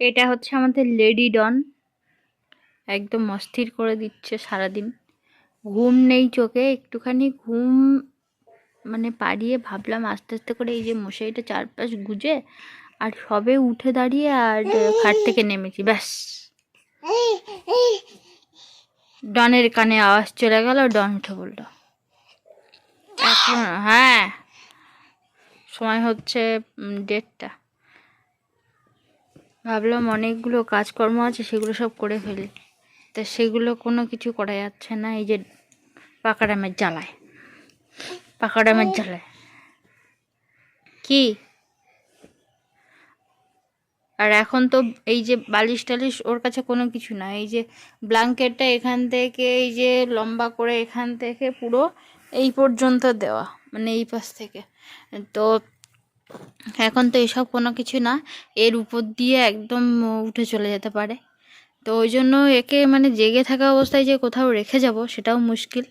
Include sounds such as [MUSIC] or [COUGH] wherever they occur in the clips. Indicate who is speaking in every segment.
Speaker 1: এটা হচ্ছে আমাদের লেডি ডন। একদম অস্থির করে দিচ্ছে সারাদিন। ঘুম নেই চোখে, একটুখানি ঘুম মানে পাড়িয়ে ভাবলাম আস্তে আস্তে করে এই যে মশারিটা চারপাশ গুজে আর সবে উঠে দাঁড়িয়ে আর খাট থেকে নেমেছি, ব্যাস। ডনের কানে আওয়াজ চলে গেল, ডন উঠে বলল এখন হ্যাঁ। সময় হচ্ছে দেড়টা। ভাবলাম অনেকগুলো কাজকর্ম আছে সেগুলো সব করে ফেলি। তা সেগুলো কোনো কিছু করা যাচ্ছে না এই যে পাকা ডামের জ্বালায়। পাকা ডামের জ্বালায়। কি? আর এখন তো এই যে বালিশ টালিশ ওর কাছে কোনো কিছু না এই যে ব্ল্যাঙ্কেটটা এখান থেকে এই যে লম্বা করে এখান থেকে পুরো এই পর্যন্ত দেওয়া মানে এই পাশ থেকে। তো এখন তো এসব কোনো কিছু না, এর উপর দিয়ে একদম উঠে চলে যেতে পারে। তো ওই জন্য একে মানে জেগে থাকা অবস্থায় যে কোথাও রেখে যাব সেটাও মুশকিল।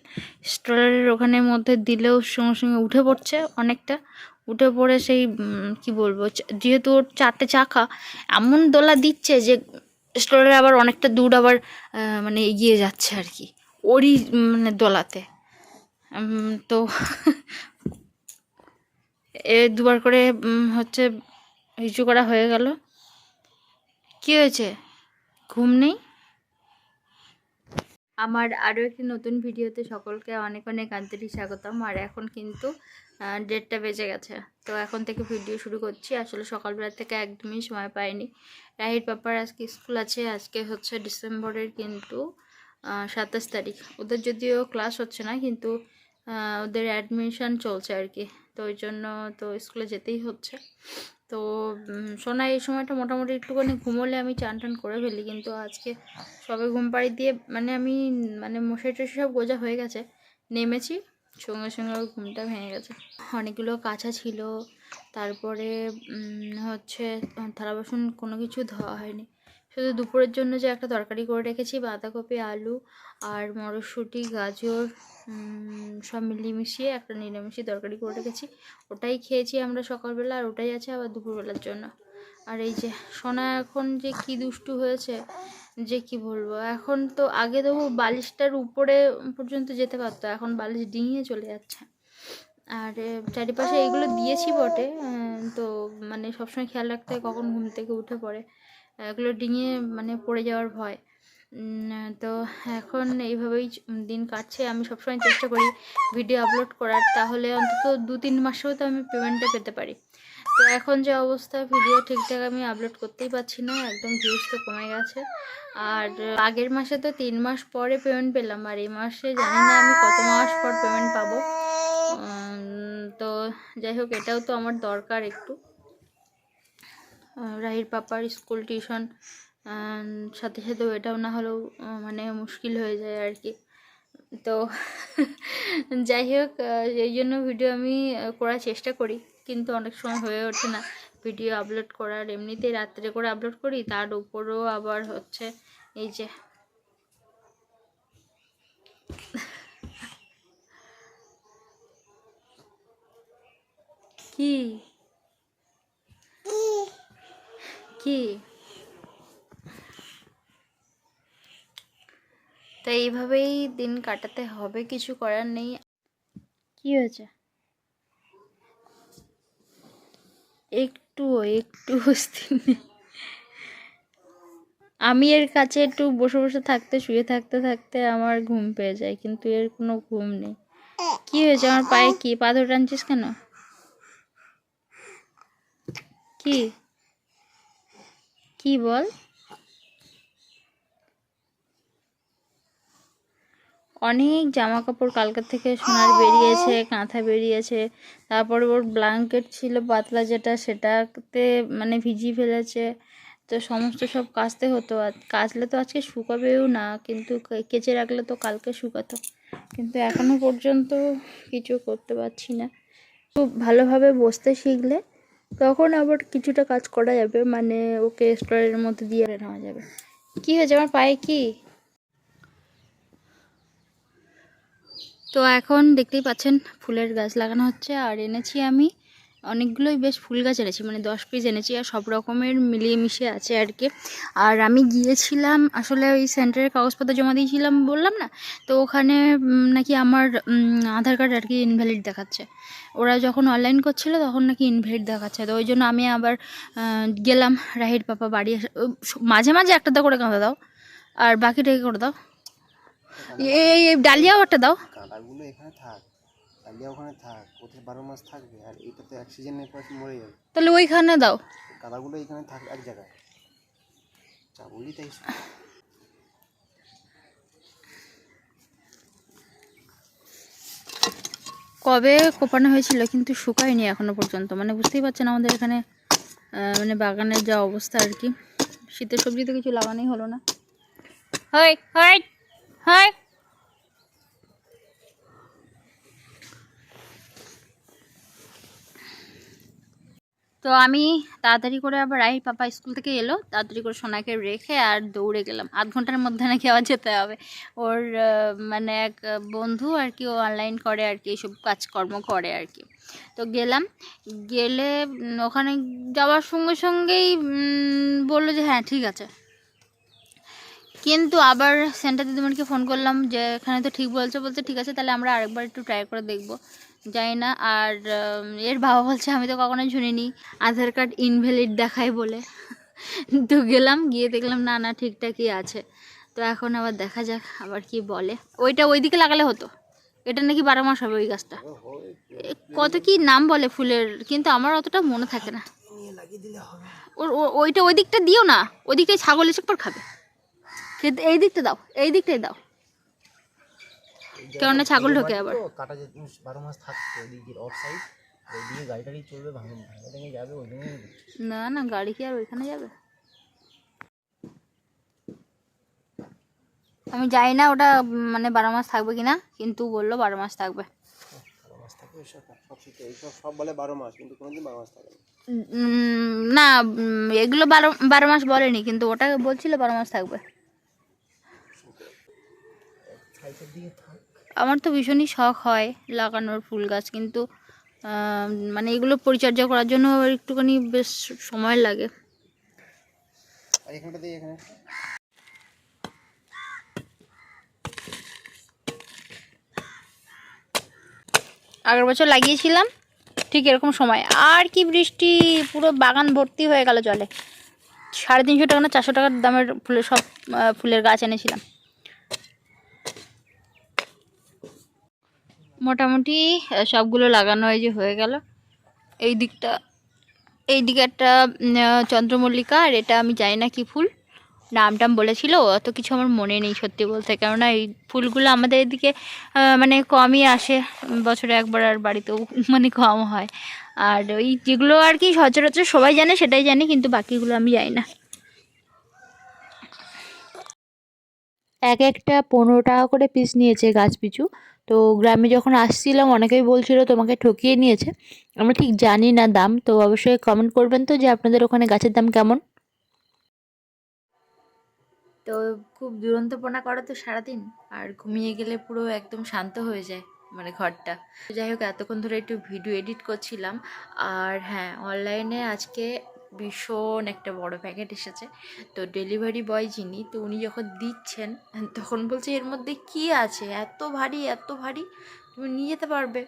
Speaker 1: স্ট্রলারের ওখানের মধ্যে দিলেও সঙ্গে সঙ্গে উঠে পড়ছে অনেকটা। উঠে পড়ে সেই কি বলব যেহেতু ওর চারটে চাকা, এমন দোলা দিচ্ছে যে স্ট্রলারে আবার অনেকটা দূর আবার মানে এগিয়ে যাচ্ছে আর কি, ওরই মানে দোলাতে। তো এ দুবার করে হচ্ছে হিচু করা হয়ে গেল। কি হয়েছে? ঘুম নেই? আমার আরও একটি নতুন ভিডিওতে সকলকে অনেক অনেক আন্তরিক স্বাগতম। আর এখন কিন্তু ডেটটা বেজে গেছে। তো এখন থেকে ভিডিও শুরু করছি। আসলে সকালবেলা থেকে একদমই সময় পাইনি। রাহির পাপার আজকে স্কুল আছে। আজকে হচ্ছে ডিসেম্বরের কিন্তু সাতাশ তারিখ। ওদের যদিও ক্লাস হচ্ছে না, কিন্তু ওদের অ্যাডমিশন চলছে আর কি। তো ওই জন্য তো স্কুলে যেতেই হচ্ছে। তো সোনা, এই সময়টা মোটামুটি একটুখানি ঘুমোলে আমি চান টান করে ফেলি, কিন্তু আজকে সবে ঘুম পাড়ি দিয়ে মানে আমি মানে মশারি টশারি সব গোজা হয়ে গেছে। নেমেছি, সঙ্গে সঙ্গে ঘুমটা ভেঙে গেছে। অনেকগুলো কাঁচা ছিল, তারপরে হচ্ছে, থালা বাসন কোনো কিছু ধোয়া হয়নি। শুধু দুপুরের জন্য যে একটা তরকারি করে রেখেছি, বাঁধাকপি, আলু আর মটরশুঁটি, গাজর সব মিলিয়ে মিশিয়ে একটা নিরামিষি তরকারি করে রেখেছি। ওটাই খেয়েছি আমরা সকালবেলা আর ওটাই আছে আবার দুপুরবেলার জন্য। আর এই যে সোনা এখন যে কি দুষ্টু হয়েছে, যে কি বলব? এখন তো আগে তো বালিশটার উপরে পর্যন্ত যেতে পারতো, এখন বালিশ ডিঙিয়ে চলে যাচ্ছে। আর চারিপাশে এগুলো দিয়েছি বটে তো মানে সবসময় খেয়াল রাখতে হয় কখন ঘুম থেকে উঠে পড়ে। এগুলো ডিঙিয়ে মানে পড়ে যাওয়ার ভয়। তো এখন এইভাবেই দিন কাটছে। আমি সবসময় চেষ্টা করি ভিডিও আপলোড করার। তাহলে অন্তত দু তিন মাসেও তো আমি পেমেন্টটা পেতে পারি। তো এখন যে অবস্থা, ভিডিও ঠিকঠাক আমি আপলোড করতেই পারছি না। একদম ভিউজ তো কমে গেছে। আর আগের মাসে তো তিন মাস পরে পেমেন্ট পেলাম। আর এই মাসে জানি না আমি কত মাস পর পেমেন্ট পাবো। তো যাই হোক, এটাও তো আমার দরকার একটু। রাহির পাপার স্কুল টিউশন সাথে সাথে এটাও না হলেও মানে মুশকিল হয়ে যায় আর কি। তো [LAUGHS] যাই হোক এই জন্য ভিডিও আমি করার চেষ্টা করি, কিন্তু অনেক সময় হয়ে ওঠে না। ভিডিও আপলোড করার এমনিতেই রাত্রে করে আপলোড করি, তার উপরেও আবার হচ্ছে এই যে [LAUGHS] কি? কি? তো এইভাবেই দিন কাটাতে হবে কিছু করার নেই। কি হয়েছে? একটু একটু অস্থির নেই। আমি এর কাছে একটু বসে বসে থাকতে শুয়ে থাকতে থাকতে আমার ঘুম পেয়ে যায় কিন্তু এর কোনো ঘুম নেই। কি হয়েছে? আমার পায়ে কি? পাথর টানছিস কেন? কি? কি বল? অনেক জামা কাপড় কালকার থেকে সোনার বেরিয়েছে কাঁথা বেরিয়েছে তারপর ওর ব্ল্যাঙ্কেট ছিল পাতলা যেটা সেটাতে মানে ভিজিয়ে ফেলেছে। তো সমস্ত সব কাচতে হতো। আর কাচলে তো আজকে শুকাবেও না কিন্তু কেচে রাখলে তো কালকে শুকাতো। কিন্তু এখনও পর্যন্ত কিছু করতে পারছি না। খুব ভালোভাবে বসতে শিখলে তখন আবার কিছুটা কাজ করা যাবে মানে ওকে স্টোরের মধ্যে দিয়ে নেওয়া যাবে। কি হয়েছে? আমার পায়ে কি? তো এখন দেখতেই পাচ্ছেন, ফুলের গাছ লাগানো হচ্ছে, আর এনেছি আমি অনেকগুলোই বেশ ফুল গাছ এনেছি মানে দশ পিস এনেছি আর সব রকমের মিলিয়ে মিশে আছে আর কি। আর আমি গিয়েছিলাম আসলে ওই সেন্টারের কাগজপত্র জমা দিয়েছিলাম বললাম না? তো ওখানে নাকি আমার আধার কার্ড আর কি ইনভ্যালিড দেখাচ্ছে। ওরা যখন অনলাইন করছিল তখন নাকি ইনভ্যালিড দেখাচ্ছে। তো ওই জন্য আমি আবার গেলাম রাহির পাপা বাড়ি মাঝে মাঝে একটা করে কাঁদা দাও। আর বাকিটাকে করে দাও। এই ডালিয়াও একটা দাও।
Speaker 2: ওখানে থাক কোথায় বারো মাস থাকবে আর পর মরে যাবে।
Speaker 1: তাহলে ওইখানে দাও।
Speaker 2: কাঁদাগুলো এখানে থাক এক জায়গায়। যা বলি তাই।
Speaker 1: কবে কোপানো হয়েছিল কিন্তু শুকায়নি এখনও পর্যন্ত। মানে বুঝতেই পারছেন আমাদের এখানে আহ, মানে বাগানের যা অবস্থা আর কি। শীতের সবজি তো কিছু লাগানোই হলো না। হয় হয় হয়। তো আমি তাড়াতাড়ি করে আবার আই, পাপা স্কুল থেকে এলো, তাড়াতাড়ি করে সোনাকে রেখে আর দৌড়ে গেলাম। আধ ঘণ্টার মধ্যে নাকি আবার যেতে হবে। ওর মানে এক বন্ধু আর কি, ও অনলাইন করে আর কি, এইসব কাজকর্ম করে আর কি। তো গেলাম, গেলে ওখানে যাওয়ার সঙ্গে সঙ্গেই বলল যে হ্যাঁ ঠিক আছে। কিন্তু আবার সেন্টার দিদিমণিকে ফোন করলাম যে, এখানে তো ঠিক বলছে বলছে, ঠিক আছে, তাহলে আমরা আরেকবার একটু ট্রাই করে দেখব। যাই না, আর এর বাবা বলছে, আমি তো কখনো শুনিনি। আধার কার্ড ইনভ্যালিড দেখায় বলে। তো গেলাম, গিয়ে দেখলাম, না না, ঠিকঠাকই আছে। তো এখন আবার দেখা যাক, আবার কি বলে। ওইটা ওইদিকে লাগালে হতো। এটা নাকি বারো মাস হবে ওই গাছটা। কত কি নাম বলে ফুলের, কিন্তু আমার অতটা মনে থাকে না। ওর ওইটা ওই দিকটা দিও না। ওই দিকটাই ছাগল এসে পর খাবে। কিন্তু এই দিকটা দাও, এই দিকটাই দাও। কেননা ছাগল ঢোকে আবার।
Speaker 2: কাটা যে বারো মাস থাকছে ওইদিকে অফ সাইড ওইদিকে গাড়ি টাড়ি চলবে ভাঙে ভাঙে যাবে ওই
Speaker 1: না না গাড়ি কি আর ওইখানে যাবে? আমি জানি না ওটা মানে বারো মাস থাকবে কিনা কিন্তু বলল বারো মাস থাকবে।
Speaker 2: না।
Speaker 1: এগুলো বারো বারো মাস বলেনি কিন্তু ওটা বলছিল বারো মাস থাকবে।
Speaker 2: দিকে
Speaker 1: আমার তো ভীষণই শখ হয় লাগানোর ফুল গাছ কিন্তু মানে এগুলো পরিচর্যা করার জন্য একটুখানি বেশ সময় লাগে। আগের বছর লাগিয়েছিলাম ঠিক এরকম সময়। আর কি বৃষ্টি পুরো বাগান ভর্তি হয়ে গেল জলে। সাড়ে তিনশো টাকা না চারশো টাকার দামের ফুলের সব ফুলের গাছ এনেছিলাম। মোটামুটি সবগুলো লাগানো হয় যে হয়ে গেল। এই দিকটা, এই দিকে একটা চন্দ্রমল্লিকা, আর এটা আমি জানি না কি ফুল। নাম টাম বলেছিল, অত কিছু আমার মনে নেই সত্যি বলতে, কেননা এই ফুলগুলো আমাদের এদিকে মানে কমই আসে। বছরে একবার আর বাড়িতেও মানে কম হয়। আর ওই যেগুলো আর কি সচরাচর সবাই জানে, সেটাই জানি, কিন্তু বাকিগুলো আমি জানি না। এক একটা পনেরো টাকা করে পিস নিয়েছে গাছ পিছু। তো গ্রামে যখন আসছিলাম, অনেকেই বলছিল তোমাকে ঠকিয়ে নিয়েছে। আমরা ঠিক জানি না দাম, তো অবশ্যই কমেন্ট করবেন তো যে আপনাদের ওখানে গাছের দাম কেমন। তো খুব দুরন্তপনা করে তো সারাদিন, আর ঘুমিয়ে গেলে পুরো একদম শান্ত হয়ে যায় মানে ঘরটা। যাই হোক, এতক্ষণ ধরে একটু ভিডিও এডিট করছিলাম। আর হ্যাঁ অনলাইনে আজকে ভীষণ একটা বড় প্যাকেট এসেছে। তো ডেলিভারি বয় যিনি, তো উনি যখন দিচ্ছেন, তখন বলছে, এর মধ্যে কি আছে? এত ভারী এত ভারী, তুমি নিয়ে যেতে পারবে?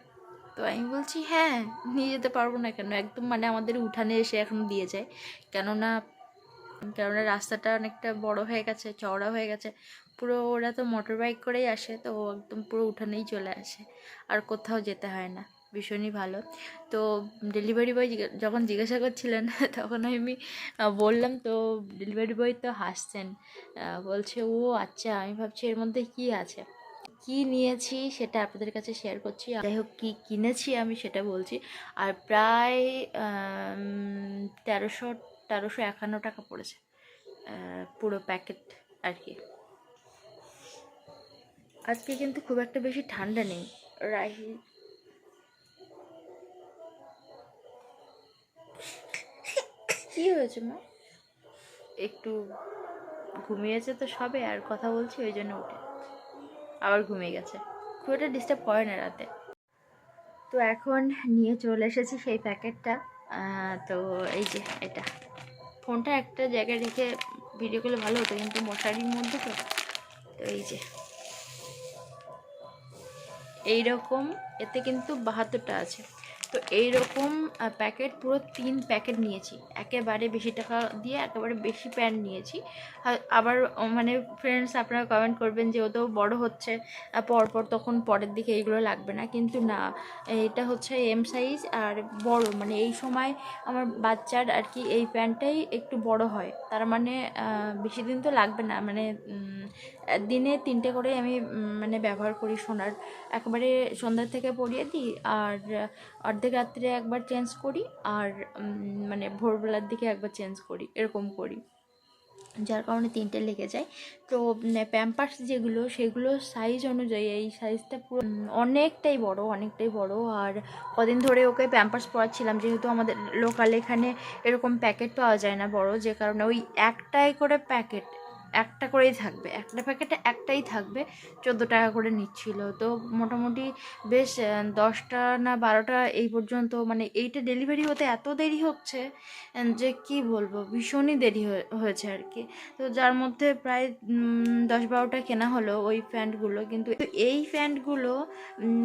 Speaker 1: তো আমি বলছি হ্যাঁ নিয়ে যেতে পারব না কেন? একদম মানে আমাদের উঠানে এসে এখন দিয়ে যায়। কেননা কেননা রাস্তাটা অনেকটা বড় হয়ে গেছে, চওড়া হয়ে গেছে। পুরো ওরা তো মোটর বাইক করেই আসে, তো একদম পুরো উঠানেই চলে আসে। আর কোথাও যেতে হয় না। ভীষণই ভালো। তো ডেলিভারি বয় যখন জিজ্ঞাসা করছিলেন, [LAUGHS] তখন আমি বললাম, তো ডেলিভারি বয় তো হাসছেন। বলছে, ও আচ্ছা আমি ভাবছি এর মধ্যে কি আছে? কি নিয়েছি সেটা আপনাদের কাছে শেয়ার করছি। যাই হোক, কী কিনেছি আমি সেটা বলছি। আর প্রায় তেরোশো তেরোশো একান্ন টাকা পড়েছে পুরো প্যাকেট আর কি। আজকে কিন্তু খুব একটা বেশি ঠান্ডা নেই। রাহি কি হয়েছে মা? একটু ঘুমিয়েছে তো সবে, আর কথা বলছি ওই জন্য উঠে। আবার ঘুমিয়ে গেছে। খুব একটা ডিস্টার্ব করে না রাতে। তো এখন নিয়ে চলে এসেছি সেই প্যাকেটটা। তো এই যে এটা। ফোনটা একটা জায়গায় রেখে ভিডিও করলে ভালো হতো, কিন্তু মশারির মধ্যে তো। তো এই যে। এইরকম, এতে কিন্তু বাহাত্তরটা আছে। তো এইরকম প্যাকেট পুরো তিন প্যাকেট নিয়েছি। একেবারে বেশি টাকা দিয়ে একেবারে বেশি প্যান্ট নিয়েছি। আবার মানে ফ্রেন্ডস আপনারা কমেন্ট করবেন যে ও তো বড় হচ্ছে। পরপর তখন পরের দিকে এইগুলো লাগবে না। কিন্তু না, এটা হচ্ছে এম সাইজ আর বড়। মানে এই সময় আমার বাচ্চার আর কি এই প্যান্টটাই একটু বড় হয়। তার মানে বেশি দিন তো লাগবে না। মানে দিনে তিনটে করে আমি মানে ব্যবহার করি সোনার। একবারে সন্ধ্যা থেকে পরিয়ে দিই। আর অর্ধেক রাত্রে একবার চেঞ্জ করি আর মানে ভোরবেলার দিকে একবার চেঞ্জ করি, এরকম করি। যার কারণে তিনটে লেগে যায়। তো প্যাম্পার্স যেগুলো, সেগুলো সাইজ অনুযায়ী, এই সাইজটা পুরো অনেকটাই বড় অনেকটাই বড়। আর কদিন ধরে ওকে প্যাম্পার্স পরাচ্ছিলাম যেহেতু আমাদের লোকাল এখানে এরকম প্যাকেট পাওয়া যায় না বড়, যে কারণে ওই একটাই করে প্যাকেট একটা করেই থাকবে। একটা প্যাকেটে একটাই থাকবে। চোদ্দ টাকা করে নিচ্ছিল। তো মোটামুটি বেশ দশটা না বারোটা এই পর্যন্ত মানে এইটা ডেলিভারি হতে এত দেরি হচ্ছে যে কি বলব? ভীষণই দেরি হয়ে- হয়েছে আর কি। তো যার মধ্যে প্রায় দশ বারোটা কেনা হলো ওই প্যান্টগুলো কিন্তু এই প্যান্টগুলো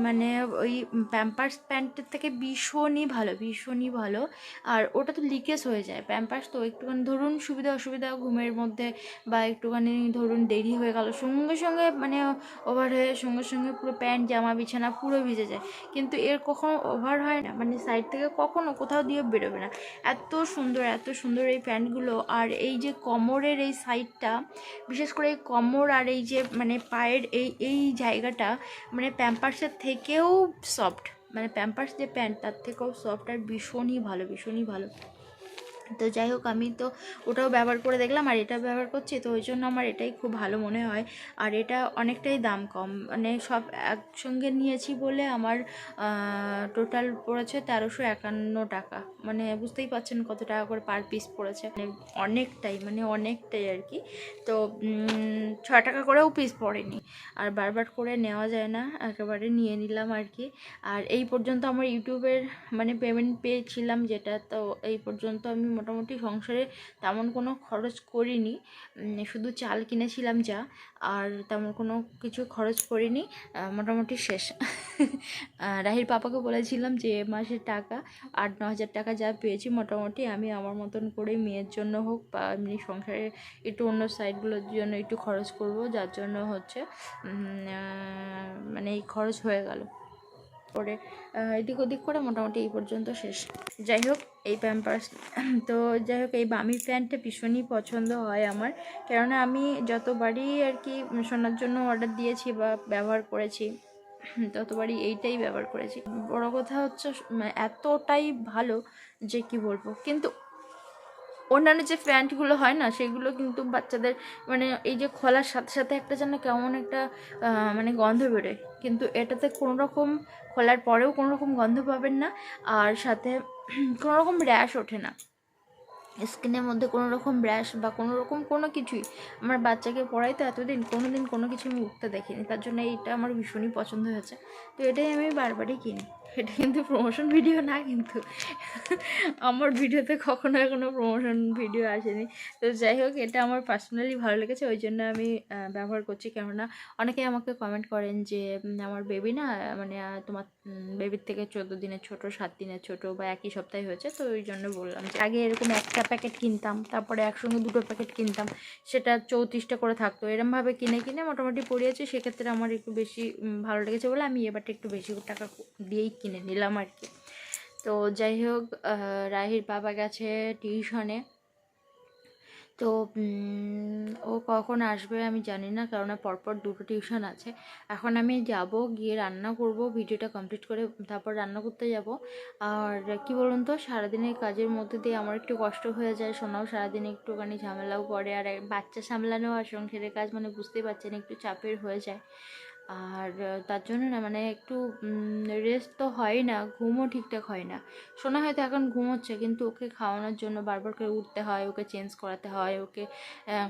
Speaker 1: মানে ওই প্যাম্পার্স প্যান্টের থেকে ভীষণই ভালো ভীষণই ভালো। আর ওটা তো লিকেজ হয়ে যায়। প্যাম্পার্স তো একটুখানি ধরুন সুবিধা অসুবিধা ঘুমের মধ্যে বা একটুখানি ধরুন দেরি হয়ে গেল, সঙ্গে সঙ্গে মানে ওভার হয়ে সঙ্গে সঙ্গে পুরো প্যান্ট, জামা, বিছানা পুরো ভিজে যায়। কিন্তু এর কখনো ওভার হয় না মানে সাইড থেকে কখনো কোথাও দিয়ে বেরোবে না। এত সুন্দর এত সুন্দর এই প্যান্টগুলো। আর এই যে কোমরের এই সাইডটা বিশেষ করে এই কোমর আর এই যে মানে পায়ের এই এই জায়গাটা মানে প্যাম্পার্সের থেকেও সফট মানে প্যাম্পার্স যে প্যান্ট তার থেকেও সফট আর ভীষণই ভালো ভীষণই ভালো। তো যাই হোক, আমি তো ওটাও ব্যবহার করে দেখলাম আর এটা ব্যবহার করছি, তো ওই জন্য আমার এটাই খুব ভালো মনে হয়। আর এটা অনেকটাই দাম কম মানে সব একসঙ্গে নিয়েছি বলে আমার টোটাল পড়েছে তেরোশো একান্ন টাকা। মানে বুঝতেই পারছেন কত টাকা করে পার পিস পড়েছে। মানে অনেকটাই মানে অনেকটাই আর কি। তো ছ টাকা করেও পিস পড়েনি। আর বারবার করে নেওয়া যায় না, একেবারে নিয়ে নিলাম আর কি। আর এই পর্যন্ত আমার ইউটিউবের মানে পেমেন্ট পেয়েছিলাম যেটা, তো এই পর্যন্ত আমি মোটামুটি সংসারে তেমন কোনো খরচ করিনি। শুধু চাল কিনেছিলাম যা, আর তেমন কোনো কিছু খরচ করিনি। মোটামুটি শেষ। [LAUGHS] রাহির পাপাকে বলেছিলাম যে, এ মাসের টাকা, আট ন হাজার টাকা যা পেয়েছি, মোটামুটি আমি আমার মতন করে মেয়ের জন্য হোক বা এমনি সংসারে একটু অন্য সাইডগুলোর জন্য একটু খরচ করব, যার জন্য হচ্ছে মানে এই খরচ হয়ে গেল। করে এদিক ওদিক করে মোটামুটি এই পর্যন্ত শেষ। যাই হোক, এই প্যাম্পার্স তো যাই হোক, এই বামি প্যান্টটা ভীষণই পছন্দ হয় আমার। কেননা আমি যতবারই আর কি শোনার জন্য অর্ডার দিয়েছি বা ব্যবহার করেছি, ততবারই এইটাই ব্যবহার করেছি। বড় কথা হচ্ছে এতটাই ভালো যে কি বলব? কিন্তু অন্যান্য যে প্যান্টগুলো হয় না, সেগুলো কিন্তু বাচ্চাদের মানে এই যে খোলার সাথে সাথে একটা যেন কেমন একটা মানে গন্ধ বেরোয়। কিন্তু এটাতে কোনো রকম খোলার পরেও কোনো রকম গন্ধ পাবেন না, আর সাথে কোনো রকম র্যাশ ওঠে না। স্কিনের মধ্যে কোনো রকম র্যাশ বা কোনো রকম কোনো কিছুই। আমার বাচ্চাকে পড়াই তো এতদিন কোনো দিন কোনো কিছু আমি উঠতে দেখিনি, তার জন্য এইটা আমার ভীষণই পছন্দ হয়েছে। তো এটাই আমি বারবারই কিনি। এটা কিন্তু প্রমোশন ভিডিও না কিন্তু আমার ভিডিওতে কখনো কোনো প্রমোশন ভিডিও আসেনি। তো যাই হোক, এটা আমার পার্সোনালি ভালো লেগেছে, ওই জন্য আমি ব্যবহার করছি। কেননা অনেকে আমাকে কমেন্ট করেন যে আমার বেবি না মানে তোমার বেবির থেকে চোদ্দ দিনের ছোট, সাত দিনের ছোট বা একই সপ্তাহে হয়েছে। তো ওই জন্য বললাম যে, আগে এরকম একটা প্যাকেট কিনতাম, তারপরে একসঙ্গে দুটো প্যাকেট কিনতাম, সেটা চৌত্রিশটা করে থাকতো। এরমভাবে কিনে কিনে মোটামুটি পড়িয়েছে। সেক্ষেত্রে আমার একটু বেশি ভালো লেগেছে বলে আমি এবারটা একটু বেশি টাকা দিয়েই কিনে নিলাম আর কি। তো যাই হোক রাহির বাবা গেছে টিউশনে। তো ও কখন আসবে আমি জানি না, কারণ পরপর দুটো টিউশন আছে। এখন আমি যাব, গিয়ে রান্না করব, ভিডিওটা কমপ্লিট করে তারপর রান্না করতে যাব। আর কি বলুন তো, সারাদিনের কাজের মধ্যে দিয়ে আমার একটু কষ্ট হয়ে যায় শোনাও সারাদিন একটুখানি ঝামেলাও পড়ে আর বাচ্চা সামলানো আর সংসারের কাজ মানে বুঝতেই পারছেন, একটু চাপের হয়ে যায়। আর তার জন্য না মানে একটু রেস্ট তো হয় না, ঘুমও ঠিকঠাক হয় না। শোনা হয়তো এখন ঘুমোচ্ছে, কিন্তু ওকে খাওয়ানোর জন্য বারবার করে উঠতে হয়, ওকে চেঞ্জ করাতে হয়, ওকে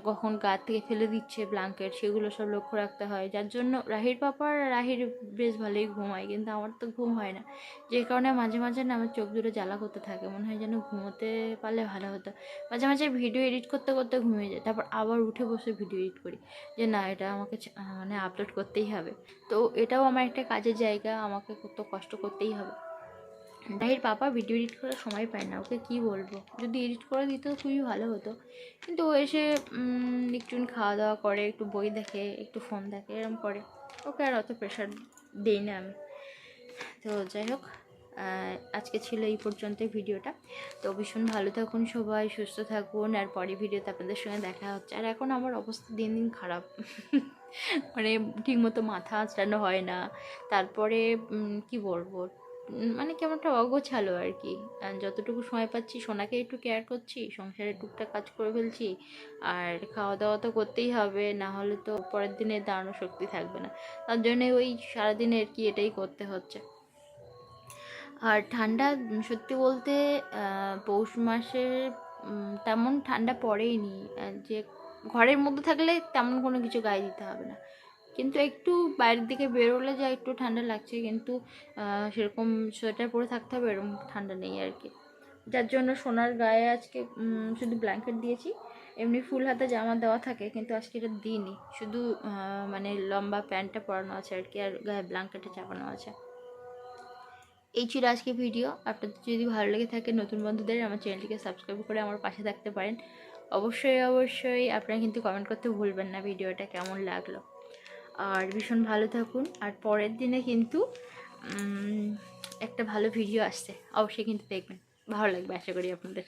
Speaker 1: কখন গা থেকে ফেলে দিচ্ছে ব্লাঙ্কেট সেগুলো সব লক্ষ্য রাখতে হয়। যার জন্য রাহির পাপার রাহির বেশ ভালোই ঘুম হয় কিন্তু আমার তো ঘুম হয় না। যে কারণে মাঝে মাঝে না আমার চোখ দুটো জ্বালা করতে থাকে, মনে হয় যেন ঘুমোতে পারলে ভালো হতো। মাঝে মাঝে ভিডিও এডিট করতে করতে ঘুমিয়ে যায়, তারপর আবার উঠে বসে ভিডিও এডিট করি। যে না, এটা আমাকে মানে আপলোড করতেই হবে। তো এটাও আমার একটা কাজের জায়গা, আমাকে তো কষ্ট করতেই হবে। ডাহির পাপা ভিডিও এডিট করার সময় পায় না, ওকে কি বলব? যদি এডিট করে দিত খুবই ভালো হতো। কিন্তু ও এসে একটু খাওয়া দাওয়া করে, একটু বই দেখে, একটু ফোন দেখে, এরম করে। ওকে আর অত প্রেশার দিই না আমি। তো যাই হোক আজকে ছিল এই পর্যন্ত ভিডিওটা। তো ভীষণ ভালো থাকুন সবাই, সুস্থ থাকুন। আর পরে ভিডিওতে আপনাদের সঙ্গে দেখা হচ্ছে। আর এখন আমার অবস্থা দিন দিন খারাপ। [LAUGHS] মানে ঠিকমতো মাথা আঁচড়ানো হয় না। তারপরে কি বলব? মানে কেমন একটা অগোছালো আর কি। যতটুকু সময় পাচ্ছি, সোনাকে একটু কেয়ার করছি, সংসারে টুকটাক কাজ করে ফেলছি। আর খাওয়া দাওয়া তো করতেই হবে, না হলে তো পরের দিনে দাঁড়ানোর শক্তি থাকবে না। তার জন্য ওই সারাদিনে আর কি এটাই করতে হচ্ছে। আর ঠান্ডা সত্যি বলতে পৌষ মাসে তেমন ঠান্ডা পড়েইনি। যে ঘরের মধ্যে থাকলে তেমন কোনো কিছু গায়ে দিতে হবে না। কিন্তু একটু বাইরের দিকে বেরোলে যা একটু ঠান্ডা লাগছে, কিন্তু সেরকম সোয়েটার পরে থাকতে হবে এরকম ঠান্ডা নেই আর কি। যার জন্য সোনার গায়ে আজকে শুধু ব্ল্যাঙ্কেট দিয়েছি। এমনি ফুল হাতে জামা দেওয়া থাকে, কিন্তু আজকে এটা দিইনি। শুধু মানে লম্বা প্যান্টটা পরানো আছে আর কি, আর গায়ে ব্ল্যাঙ্কেটে চাপানো আছে। এই ছিল আজকে ভিডিও। আপনাদের যদি ভালো লেগে থাকে নতুন বন্ধুদের, আমার চ্যানেলটিকে সাবস্ক্রাইব করে আমার পাশে থাকতে পারেন। অবশ্যই অবশ্যই আপনারা কিন্তু কমেন্ট করতে ভুলবেন না ভিডিওটা কেমন লাগল। আর ভীষণ ভালো থাকুন। আর পরের দিনে কিন্তু একটা ভালো ভিডিও আসছে। অবশ্যই কিন্তু দেখবেন। ভালো লাগবে আশা করি আপনাদের।